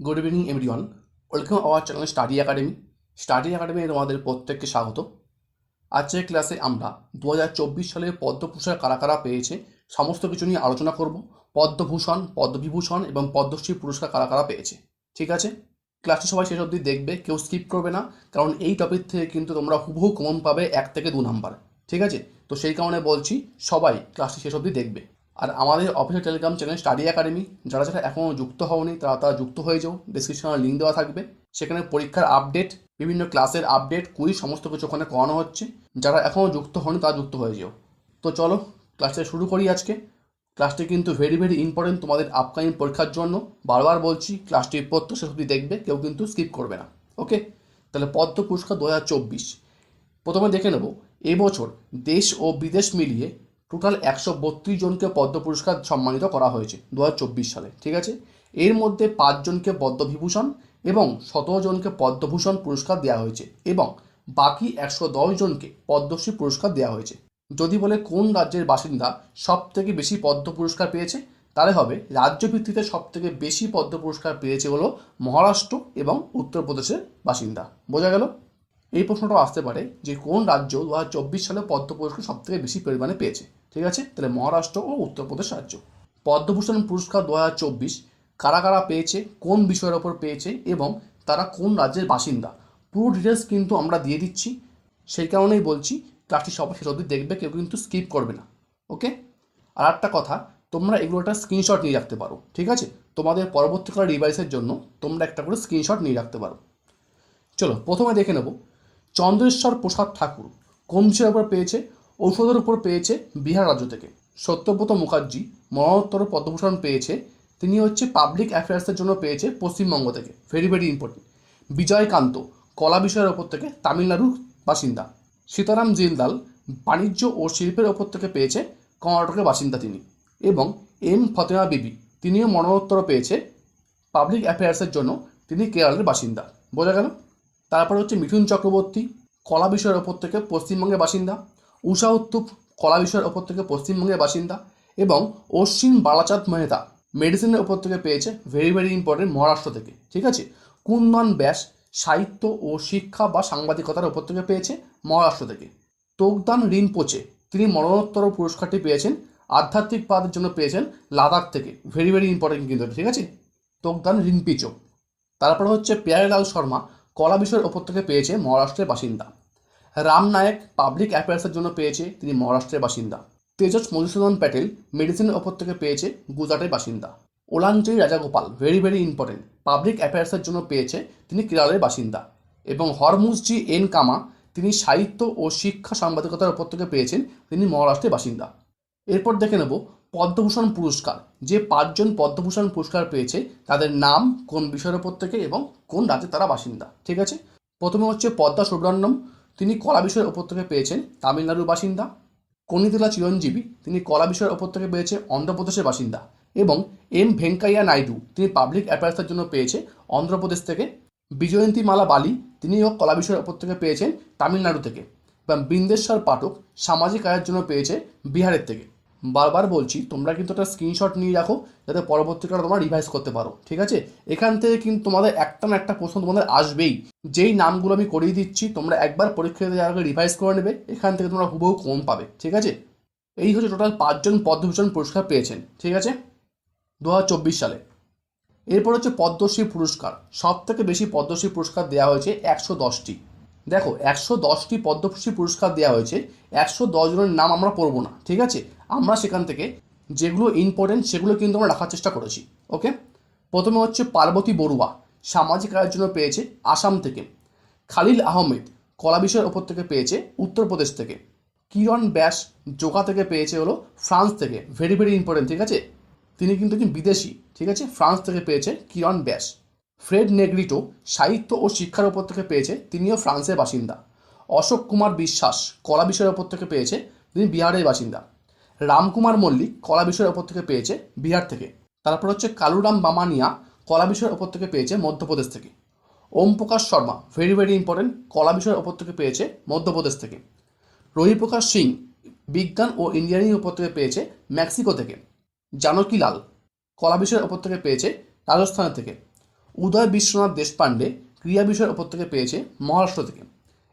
Good evening everyone welcome our channel Study Academy Study Academy তোমাদের প্রত্যেককে স্বাগত। আজকের ক্লাসে আমরা দু হাজার চব্বিশ সালের পদ্মভূষণ কারা কারা পেয়েছে সমস্ত কিছু নিয়ে আলোচনা করব। পদ্মভূষণ, পদ্মবিভূষণ এবং পদ্মশ্রী পুরস্কার কারা কারা পেয়েছে। ঠিক আছে? ক্লাসটি সবাই শেষ অবধি দেখবে, কেউ স্কিপ করবে না, কারণ এই টপিক থেকে কিন্তু তোমরা হুবহু কমন পাবে এক থেকে দু নাম্বার ঠিক আছে? তো সেই কারণে বলছি, সবাই ক্লাসটি শেষ অবধি দেখবে। আর আমাদের official Telegram channel Study Academy যারা যারা এখনও যুক্ত হওনি, তারা তারা যুক্ত হয়ে যাও। ডিসক্রিপশনে লিঙ্ক দেওয়া থাকবে। সেখানে পরীক্ষার আপডেট বিভিন্ন ক্লাসের আপডেট কুইজ সমস্ত কিছু ওখানে করানো হচ্ছে। যারা এখনও যুক্ত হয়নি, তারা যুক্ত হয়ে যেও। তো চলো ক্লাসটা শুরু করি আজকে। ক্লাসটি কিন্তু ভেরি ভেরি ইম্পর্টেন্ট তোমাদের আপকামিং পরীক্ষার জন্য। বারবার বলছি ক্লাসটি প্রত্যেক অবধি দেখবে, কেউ কিন্তু স্কিপ করবে না। ওকে তাহলে পদ্ম পুরস্কার দু হাজার চব্বিশ। প্রথমে দেখে নেব, এবছর দেশ ও বিদেশ মিলিয়ে টোটাল একশো বত্রিশ জনকে পদ্ম পুরস্কার সম্মানিত করা হয়েছে দু হাজার চব্বিশ সালে, ঠিক আছে? এর মধ্যে পাঁচজনকে পদ্মবিভূষণ এবং সতেরো জনকে পদ্মভূষণ পুরস্কার দেওয়া হয়েছে এবং বাকি একশো দশ জনকে পদ্মশ্রী পুরস্কার দেওয়া হয়েছে। যদি বলে কোন রাজ্যের বাসিন্দা সব থেকে বেশি পদ্ম পুরস্কার পেয়েছে, তাহলে হবে রাজ্য ভিত্তিতে সব থেকে বেশি পদ্ম পুরস্কার পেয়েছে হলো মহারাষ্ট্র এবং উত্তরপ্রদেশের বাসিন্দা। বোঝা গেল? এই প্রশ্নটাও আসতে পারে যে কোন রাজ্য দু হাজার চব্বিশ সালে পদ্ম পুরস্কার সব থেকে বেশি পরিমাণে পেয়েছে? ঠিক আছে? তাহলে মহারাষ্ট্র ও উত্তরপ্রদেশ রাজ্য। পদ্মভূষণ পুরস্কার দু হাজার চব্বিশ কারা কারা পেয়েছে? কোন বিষয়ের ওপর পেয়েছে? এবং তারা কোন রাজ্যের বাসিন্দা? পুরো ডিটেলস কিন্তু আমরা দিয়ে দিচ্ছি। সেই কারণেই বলছি ক্লাসটি সবাই শেষ অবধি দেখবে, কেউ কিন্তু স্কিপ করবে না। ওকে আর একটা কথা, তোমরা এগুলো একটা স্ক্রিনশট নিয়ে রাখতে পারো। ঠিক আছে? তোমাদের পরবর্তীকাল ডিভাইসের জন্য তোমরা একটা করে স্ক্রিনশট নিয়ে রাখতে পারো। চলো, প্রথমে দেখে নেব চন্দ্রেশ্বর প্রসাদ ঠাকুর বিষয়ের উপর পেয়েছে, ঔষধের উপর পেয়েছে বিহার রাজ্য থেকে। সত্যব্রত মুখার্জি মরণোত্তর পদ্মভূষণ পেয়েছে, তিনি হচ্ছে পাবলিক অ্যাফেয়ার্সের জন্য পেয়েছে পশ্চিমবঙ্গ থেকে। ভেরি ভেরি ইম্পর্টেন্ট বিজয়কান্ত, কলা বিষয়ের ওপর থেকে তামিলনাড়ুর বাসিন্দা। সীতারাম জিন্দাল, বাণিজ্য ও শিল্পের ওপর থেকে পেয়েছে কর্ণাটকের বাসিন্দা তিনি। এবং এম ফতেমা বিবি, তিনিও মরণোত্তর পেয়েছে পাবলিক অ্যাফেয়ার্সের জন্য, তিনি কেরলের বাসিন্দা। বোঝা গেল? তারপর হচ্ছে মিঠুন চক্রবর্তী, কলা বিষয়ের ওপর থেকে পশ্চিমবঙ্গের বাসিন্দা, উষা উত্তুপ কলা বিষয়ের ওপর থেকে পশ্চিমবঙ্গের বাসিন্দা এবং অশ্বিন বালাচাঁদ মেহতা মেডিসিনের ওপর থেকে পেয়েছে ভেরি ভেরি ইম্পর্টেন্ট মহারাষ্ট্র থেকে, ঠিক আছে? কুন্দন ব্যাস, সাহিত্য ও শিক্ষা বা সাংবাদিকতার ওপর থেকে পেয়েছে মহারাষ্ট্র থেকে। তোগদান রিনপোচে তিনি মরণোত্তর পুরস্কারটি পেয়েছেন, আধ্যাত্মিক পাদের জন্য পেয়েছেন লাদাখ থেকে ভেরি ভেরি ইম্পর্টেন্ট কিন্তু, ঠিক আছে? তোগদান রিনপিচো তারপর হচ্ছে পেয়ারেলাল শর্মা কলা বিষয়ের ওপর থেকে পেয়েছে মহারাষ্ট্রের বাসিন্দা। রাম নায়ক পাবলিক অ্যাফেয়ার্সের জন্য পেয়েছে তিনি মহারাষ্ট্রের বাসিন্দা। তেজস মধুসূদন প্যাটেল মেডিসিনের ওপর থেকে পেয়েছে গুজরাটের বাসিন্দা। ওলাঞ্চই Rajagopal very very important public অ্যাফেয়ার্সের জন্য পেয়েছে তিনি কেরলের বাসিন্দা। এবং হরমুজজি এন কামা, তিনি সাহিত্য ও শিক্ষা সাংবাদিকতার ওপর থেকে পেয়েছেন তিনি মহারাষ্ট্রের বাসিন্দা। এরপর দেখে নেব পদ্মভূষণ পুরস্কার। যে পাঁচজন পদ্মভূষণ পুরস্কার পেয়েছে, তাদের নাম, কোন বিষয়ের ওপর থেকে এবং কোন রাজ্যে তারা বাসিন্দা, ঠিক আছে? প্রথমে হচ্ছে পদ্মা সুব্রহ্মণ্যম। তিনি কলা বিষয়ের ওপর থেকে পেয়েছেন, তামিলনাড়ুর বাসিন্দা। কনিতলা চিরঞ্জীবী। তিনি কলা বিষয়ের ওপর থেকে পেয়েছে, অন্ধ্রপ্রদেশের বাসিন্দা। এবং এম ভেঙ্কাইয়া নাইডু। তিনি পাবলিক অ্যাফেয়ার্সের জন্য পেয়েছে, অন্ধ্রপ্রদেশ থেকে। বিজয়ন্তী মালা বালি। তিনিও কলা বিষয়ের ওপর থেকে পেয়েছেন, তামিলনাড়ু থেকে। এবং বৃন্দেশ্বর পাঠক, সামাজিক আয়ের জন্য পেয়েছে, বিহারের থেকে। বারবার বলছি, তোমরা কিন্তু একটা স্ক্রিনশট নিয়ে রাখো, যাতে পরবর্তীকালে তোমরা রিভাইজ করতে পারো, ঠিক আছে? এখান থেকে কিন্তু তোমাদের একটা না একটা প্রশ্ন তোমাদের আসবেই। যেই নামগুলো আমি করিয়ে দিচ্ছি, তোমরা একবার পরীক্ষা দিয়ে আগে রিভাইজ করে নেবে, এখান থেকে তোমরা হুবহু কম পাবে, ঠিক আছে? এই হচ্ছে টোটাল পাঁচজন পদ্মভূষণ পুরস্কার পেয়েছেন, ঠিক আছে? দু হাজার চব্বিশ সালে। এরপর হচ্ছে পদ্মশ্রী পুরস্কার। সব থেকে বেশি পদ্মশ্রী পুরস্কার দেওয়া হয়েছে একশো দশটি। দেখো, একশো দশটি পদ্মশ্রী পুরস্কার দেওয়া হয়েছে, একশো দশ জনের নাম আমরা পড়ব না, ঠিক আছে? আমরা সেখান থেকে যেগুলো ইম্পর্টেন্ট সেগুলো কিন্তু আমরা রাখার চেষ্টা করেছি ওকে প্রথমে হচ্ছে পার্বতী বড়ুয়া, সামাজিক আয়ের জন্য পেয়েছে আসাম থেকে। খালিল আহমেদ কলা বিষয়ের ওপর থেকে পেয়েছে উত্তরপ্রদেশ থেকে। কিরণ ব্যাস জোকা থেকে পেয়েছে হলো ফ্রান্স থেকে ভেরি ভেরি ইম্পর্টেন্ট ঠিক আছে? তিনি কিন্তু একজন বিদেশি, ঠিক আছে? ফ্রান্স থেকে পেয়েছে কিরণ ব্যাস। ফ্রেড নেগ্রিটো সাহিত্য ও শিক্ষার ওপর থেকে পেয়েছে তিনিও ফ্রান্সের বাসিন্দা। অশোক কুমার বিশ্বাস কলা বিষয়ের ওপর থেকে পেয়েছে, তিনি বিহারের বাসিন্দা। রামকুমার মল্লিক কলা বিষয়ের ওপর থেকে পেয়েছে বিহার থেকে। তারপর হচ্ছে কালুরাম বামানিয়া কলা বিষয়ের ওপর থেকে পেয়েছে মধ্যপ্রদেশ থেকে। Om Prakash Sharma very very important কলা বিষয়ের ওপর থেকে পেয়েছে মধ্যপ্রদেশ থেকে। রবিপ্রকাশ সিং, বিজ্ঞান ও ইঞ্জিনিয়ারিং ওপর থেকে পেয়েছে মেক্সিকো থেকে। জানকী লাল, কলা বিষয়ের ওপর থেকে পেয়েছে রাজস্থান থেকে। উদয় বিশ্বনাথ দেশপাণ্ডে, ক্রিয়া বিষয়ের ওপর থেকে পেয়েছে মহারাষ্ট্র থেকে।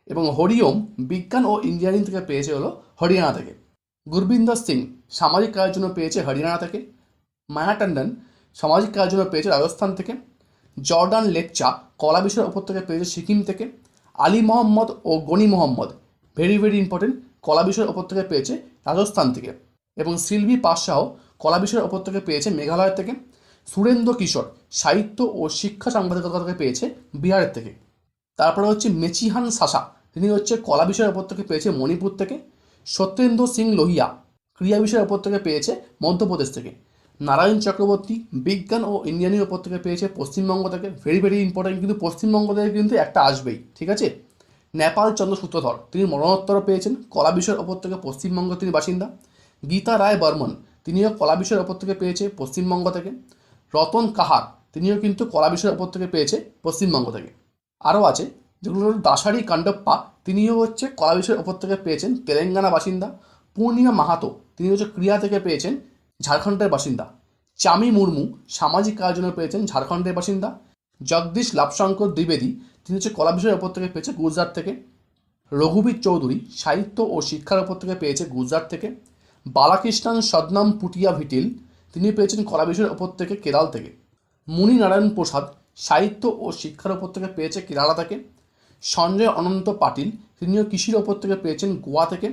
এবং হরিওম, বিজ্ঞান ও ইঞ্জিনিয়ারিং থেকে পেয়েছে হলো হরিয়ানা থেকে। গুরবিন্দর সিং সামাজিক কাজের জন্য পেয়েছে হরিয়ানা থেকে মায়া টন্ডন সামাজিক কাজের জন্য পেয়েছে রাজস্থান থেকে, জর্ডান লেকচা কলা বিষয়ের ওপর থেকে পেয়েছে সিকিম থেকে, আলী মোহাম্মদ ও Gani Mohammad very very important কলা বিষয়ের ওপর থেকে পেয়েছে রাজস্থান থেকে এবং সিলভি পাশাও কলা বিষয়ের ওপর থেকে পেয়েছে মেঘালয় থেকে, সুরেন্দ্র কিশোর সাহিত্য ও শিক্ষা সাংবাদিকতা থেকে পেয়েছে বিহারের থেকে। তারপরে হচ্ছে মেচিহান সাসা, তিনি হচ্ছে কলা বিষয়ের ওপর থেকে পেয়েছে মণিপুর থেকে সত্যেন্দ্র সিং লোহিয়া ক্রিয়া বিষয়ের ওপর থেকে পেয়েছে মধ্যপ্রদেশ থেকে। নারায়ণ চক্রবর্তী বিজ্ঞান ও ইঞ্জিনিয়ারিং ওপর থেকে পেয়েছে পশ্চিমবঙ্গ থেকে। ভেরি ভেরি ইম্পর্টেন্ট কিন্তু পশ্চিমবঙ্গ থেকে কিন্তু একটা আসবেই, ঠিক আছে? নেপাল চন্দ্র সূত্রধর, তিনি মরণোত্তর পেয়েছেন। কলা বিষয়ের ওপর থেকে পশ্চিমবঙ্গ তিনি বাসিন্দা। গীতা রায় বর্মন, তিনিও কলা বিষয়ের ওপর থেকে পেয়েছে পশ্চিমবঙ্গ থেকে। রতন কাহার, তিনিও কিন্তু কলা বিষয়ের ওপর থেকে পেয়েছে পশ্চিমবঙ্গ থেকে। আরও আছে, যেগুলো হলো দাসারি কাণ্ডপ্পা তিনিও হচ্ছে কলা বিষয়ের ওপর থেকে পেয়েছেন তেলেঙ্গানা বাসিন্দা পূর্ণিমা মাহাতো। তিনি হচ্ছে ক্রিয়া থেকে পেয়েছেন ঝাড়খণ্ডের বাসিন্দা। চামি মুর্মু সামাজিক কাজের জন্য পেয়েছেন ঝাড়খণ্ডের বাসিন্দা। জগদীশ লাভশঙ্কর দ্বিবেদী, তিনি হচ্ছে কলা বিষয়ের ওপর থেকে পেয়েছে গুজরাট থেকে। রঘুবীর চৌধুরী সাহিত্য ও শিক্ষার ওপর থেকে পেয়েছে গুজরাট থেকে। বালাকৃষ্ণন সদনাম পুটিয়া ভিটিল, তিনি পেয়েছেন কলা বিষয়ের ওপর থেকে কেরাল থেকে। মুনি নারায়ণ প্রসাদ সাহিত্য ও শিক্ষার ওপর থেকে পেয়েছে কেরালা থেকে। সঞ্জয় অনন্ত পাটিল, তিনিও কৃষির ওপর থেকে পেয়েছেন গোয়া থেকে।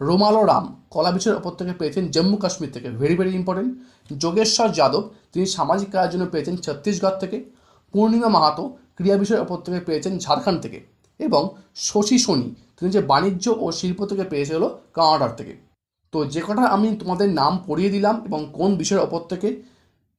রোমালো রাম, কলা বিষয়ের ওপর থেকে পেয়েছেন জম্মু কাশ্মীর থেকে। Very very important Yogeshwar Yadav, তিনি সামাজিক কাজের জন্য পেয়েছেন ছত্তিশগড় থেকে। পূর্ণিমা মাহাতো, ক্রিয়া বিষয়ের ওপর থেকে পেয়েছেন ঝাড়খণ্ড থেকে। এবং শশী সোনি, তিনি যে বাণিজ্য ও শিল্প থেকে পেয়েছে হলো কানাডার থেকে। তো যে কটা আমি তোমাদের নাম পড়িয়ে দিলাম এবং কোন বিষয়ের ওপর থেকে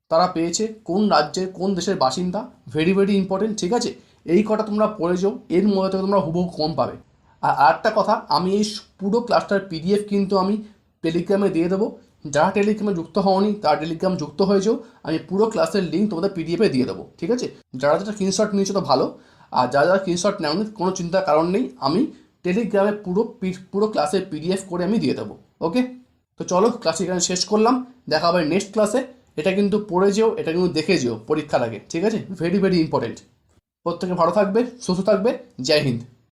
তারা পেয়েছে, কোন রাজ্যের, কোন দেশের বাসিন্দা ভেরি ভেরি ইম্পর্টেন্ট ঠিক আছে? এই কটা তোমরা পড়ে যাও এর মধ্যে থেকে তোমরা হুবহু কম পাবে। আর আরেকটা কথা, আমি এই পুরো ক্লাসটার পিডিএফ কিন্তু আমি টেলিগ্রামে দিয়ে দেবো। যারা টেলিগ্রামে যুক্ত হওনি, তারা টেলিগ্রাম যুক্ত হয়ে যাও আমি পুরো ক্লাসের লিঙ্ক তোমাদের পিডিএফে দিয়ে দেবো, ঠিক আছে? যারা যারা স্ক্রিনশট নিয়েছো তো ভালো, আর যারা যারা স্ক্রিনশট নেওনি, কোনো চিন্তার কারণ নেই, আমি টেলিগ্রামে পুরো পুরো ক্লাসের পিডিএফ করে আমি দিয়ে দেবো ওকে তো চলো ক্লাস এখানে শেষ করলাম, দেখা হবে নেক্সট ক্লাসে এটা কিন্তু পড়ে যেও, এটা কিন্তু দেখে যেও, পরীক্ষার আগে, ঠিক আছে? ভেরি ভেরি ইম্পর্টেন্ট প্রত্যেকে ভালো থাকবে সুস্থ থাকবে। জয় হিন্দ।